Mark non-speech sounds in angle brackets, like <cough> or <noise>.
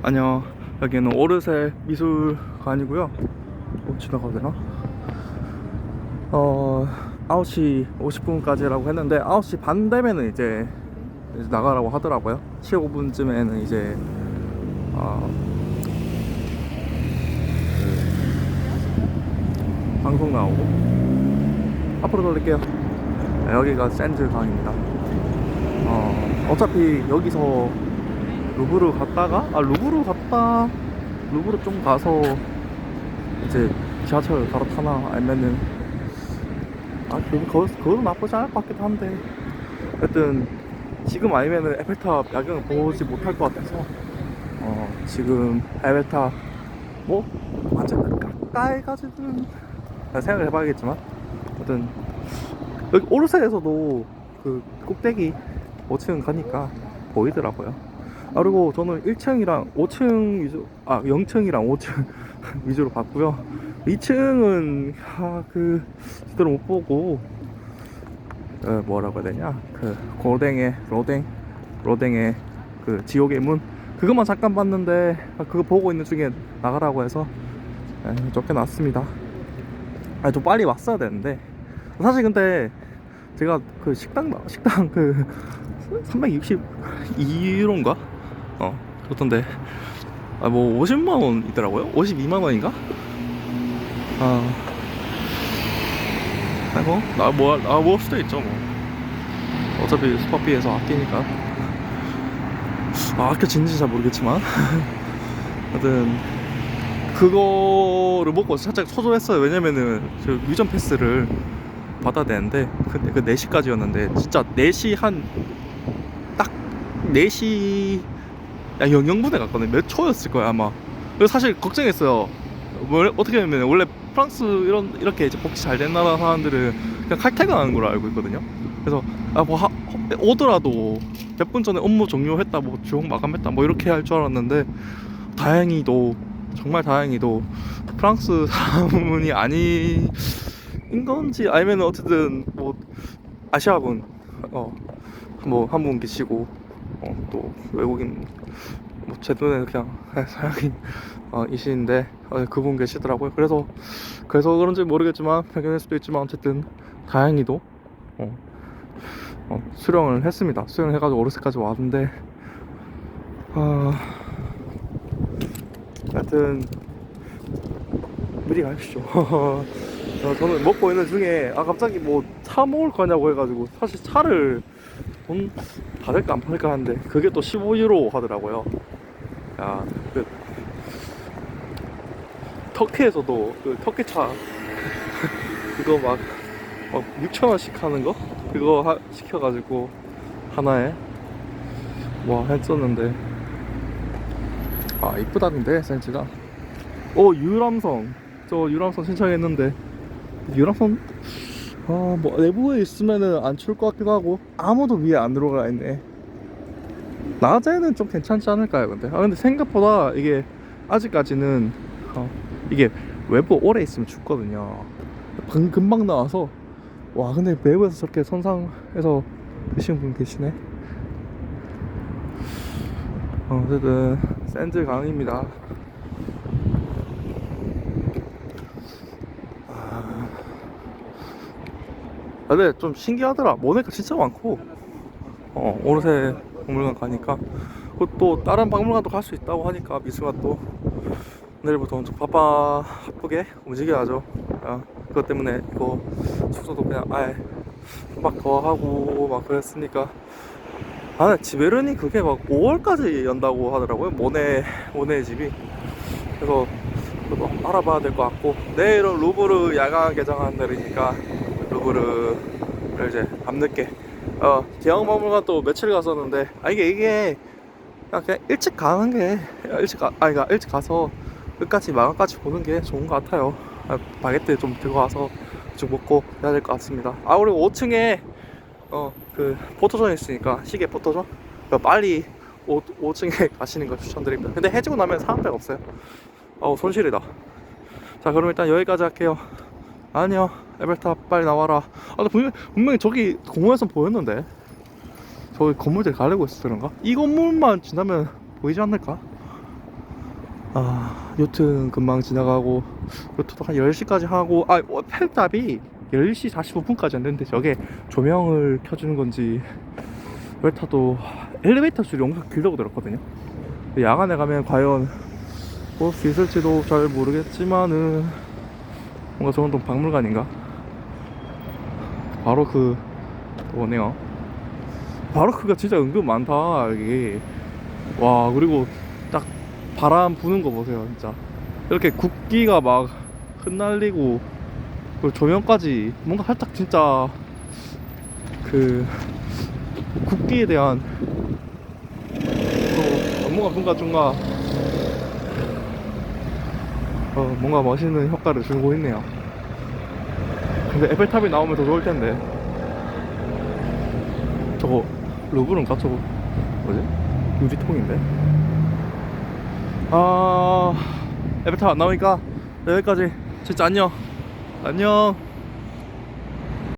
안녕. 여기는 오르세 미술관이고요. 어, 지나가도 되나? 어, 9시 50분까지라고 했는데 9시 반 되면은 이제, 이제 나가라고 하더라고요. 15분쯤에는 이제 어, 그 방송 나오고 앞으로 돌릴게요. 네, 여기가 샌드 강입니다. 어, 어차피 여기서 루브르 갔다가? 아 루브르 갔다. 루브르 좀 가서 이제 지하철 갈아타나 아니면은 아 그거 그거 나쁘지 않을 것 같기도 한데. 하여튼 지금 아니면은 에펠탑 야경을 보지 못할 것 같아서 어 지금 에펠탑 뭐 완전 가까이까지는 생각을 해봐야겠지만 하여튼 여기 오르세에서도 그 꼭대기 5층 가니까 보이더라고요. 아, 그리고 저는 1층이랑 5층 위주, 아, 0층이랑 5층 <laughs> 위주로 봤고요. 2층은, 아, 그, 제대로 못 보고, 어, 뭐라고 해야 되냐. 그, 고댕의, 로댕, 로댕의 그 지옥의 문. 그것만 잠깐 봤는데, 아, 그거 보고 있는 중에 나가라고 해서, 에, 쫓겨났습니다. 아, 좀 빨리 왔어야 되는데. 사실 근데, 제가 그 식당, 나- 식당 그, 362유로인가? 어, 그렇던데. 아, 뭐, 50만원 있더라고요? 52만원인가? 아. 아니, 뭐, 나 뭐, 아, 뭐, 할 수도 있죠, 뭐. 어차피 스파피에서 아끼니까. 아, 아껴지는지 잘 모르겠지만. <laughs> 하여튼, 그거를 먹고 살짝 초조했어요. 왜냐면은, 저 유전 패스를 받아야 되는데, 근데 그 4시까지였는데, 진짜 4시 한, 딱 4시, 야, 영영분에 갔거든. 몇 초였을 거야, 아마. 그래서 사실 걱정했어요. 뭐, 어떻게 보면, 원래 프랑스 이런, 이렇게 이제 복지 잘 된 나라 사람들은 그냥 칼퇴근하는 걸로 알고 있거든요. 그래서, 아, 뭐, 하, 오더라도 몇 분 전에 업무 종료했다, 뭐, 주용 마감했다, 뭐, 이렇게 할 줄 알았는데, 다행히도, 정말 다행히도, 프랑스 <laughs> 사람이 아닌 건지, 아니면 어쨌든, 뭐, 아시아분, 어, 뭐, 한 분 계시고, 어, 또, 외국인, 뭐, 제 눈에는 그냥 <laughs> 서양인, 어, 이시인데, 어, 그분 계시더라고요. 그래서, 그래서 그런지 모르겠지만, 발견할 수도 있지만, 어쨌든, 다행히도, 어, 어, 수령을 했습니다. 수령을 해가지고 오르세까지 왔는데, 아, 하여튼, 미리 가십시오. <laughs> 어, 저는 먹고 있는 중에, 아, 갑자기 뭐, 차 먹을 거냐고 해가지고, 사실 차를 돈 받을까 안 받을까 하는데, 그게 또 15유로 하더라고요. 야, 그, 터키에서도, 그, 터키차, <laughs> 그거 막, 막 6천 원씩 하는 거? 그거 하, 시켜가지고, 하나에, 와, 했었는데, 아, 이쁘다는데, 센치가. 오, 유람선. 저 유람선 신청했는데, 유람선, 아, 뭐, 내부에 있으면은 안 추울 것 같기도 하고, 아무도 위에 안 들어가 있네. 낮에는 좀 괜찮지 않을까요, 근데? 아, 근데 생각보다 이게, 아직까지는, 어, 이게 외부 오래 있으면 춥거든요. 방- 금방 나와서, 와, 근데 외부에서 저렇게 선상에서 드시는 분 계시네. 어, 어쨌든, 샌드 강입니다. 아, 근데 좀 신기하더라. 모네가 진짜 많고, 어, 오르세 박물관 가니까, 그또 다른 박물관도 갈 수 있다고 하니까 미술관 또 내일부터 엄청 바빠 바쁘게 움직여야죠. 아, 그것 때문에 이거 숙소도 그냥 아예 막더 하고 막 그랬으니까. 아, 지베르니 그게 막 5월까지 연다고 하더라고요. 모네 모네 집이. 그래서 그것도 한번 알아봐야 될 것 같고 내일은 루브르 야간 개장하는 날이니까 루브르를 이제 밤늦게 어 대형 박물관 또 며칠 갔었는데. 아 이게 이게 그냥, 그냥 일찍 가는 게 일찍 가 아니 그러니까 일찍 가서 끝까지 마감까지 보는 게 좋은 것 같아요. 아, 바게트 좀 들고 와서 좀 먹고 해야 될 것 같습니다. 아 그리고 5층에 어 그 포토존 있으니까 시계 포토존? 그거 빨리 5, 5층에 <laughs> 가시는 걸 추천드립니다. 근데 해지고 나면 사람들 없어요. 어우 손실이다. 자 그럼 일단 여기까지 할게요. 아니요 에벨탑 빨리 나와라 아 근데 분명, 분명히 저기 공원에서 보였는데 저기 건물들 가리고 있어서 그런가? 이 건물만 지나면 보이지 않을까? 아 요트는 금방 지나가고 요트도 한 10시까지 하고 아 어, 펠탑이 10시 45분까지 안 되는데 저게 조명을 켜주는 건지 웰타도 엘리베이터 줄이 엄청 길다고 들었거든요 야간에 가면 과연 볼 수 있을지도 잘 모르겠지만은 뭔가 저건 또 박물관인가? 바로 그 뭐네요. 바로크가 진짜 은근 많다 여기. 와 그리고 딱 바람 부는 거 보세요 진짜. 이렇게 국기가 막 흩날리고 그리고 조명까지 뭔가 살짝 진짜 그 국기에 대한 또 뭔가 뭔가 뭔가 어 뭔가 멋있는 효과를 주고 있네요 근데 에펠탑이 나오면 더 좋을 텐데. 저거 루브른가 저거. 뭐지? 유리통인데? 아 에펠탑 안 나오니까 여기까지. 진짜 안녕. 안녕